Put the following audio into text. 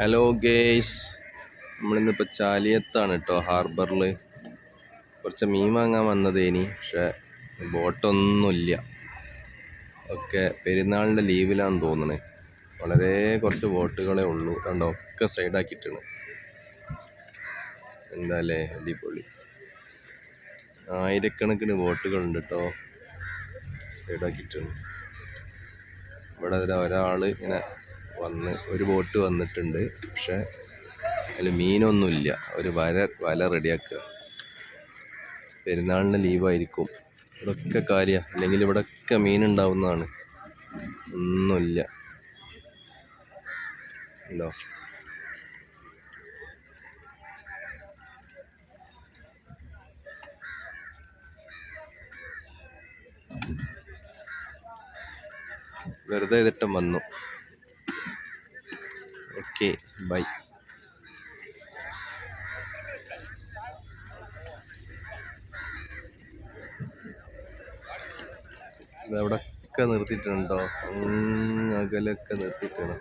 Hello guys നമ്മളിന്നിപ്പോൾ ചാലിയത്താണ് കേട്ടോ ഹാർബറിൽ കുറച്ച് മീൻ വാങ്ങാൻ വന്നതേനി പക്ഷേ ബോട്ടൊന്നുമില്ല. ഒക്കെ പെരുന്നാളിന്റെ ലീവിലാണെന്ന് തോന്നണേ. വളരെ കുറച്ച് ബോട്ടുകളേ ഉള്ളൂ. കണ്ടോ ഒക്കെ സൈഡാക്കിയിട്ടാണ്. എന്താല്ലേ അടിപൊളി. ആയിരക്കണക്കിന് ബോട്ടുകളുണ്ട് കേട്ടോ സൈഡാക്കിയിട്ടാണ്. ഇവിടെ ഒരാൾ ഇങ്ങനെ വന്ന് ഒരു ബോട്ട് വന്നിട്ടുണ്ട്. പക്ഷേ അതിൽ മീനൊന്നുമില്ല. ഒരു വല വല റെഡിയാക്കുക. പെരുന്നാളിന് ലീവായിരിക്കും. ഇവിടൊക്കെ കാര്യമാണ് അല്ലെങ്കിൽ ഇവിടൊക്കെ മീനുണ്ടാവുന്നതാണ്. ഒന്നുമില്ല. ഉണ്ടോ? വെറുതെ ഇതിട്ടം വന്നു. Okay bye. ഇതവിടെയൊക്കെ നിർത്തിയിട്ടുണ്ടോ? അകലൊക്കെ നിർത്തിയിട്ടുണ്ടോ?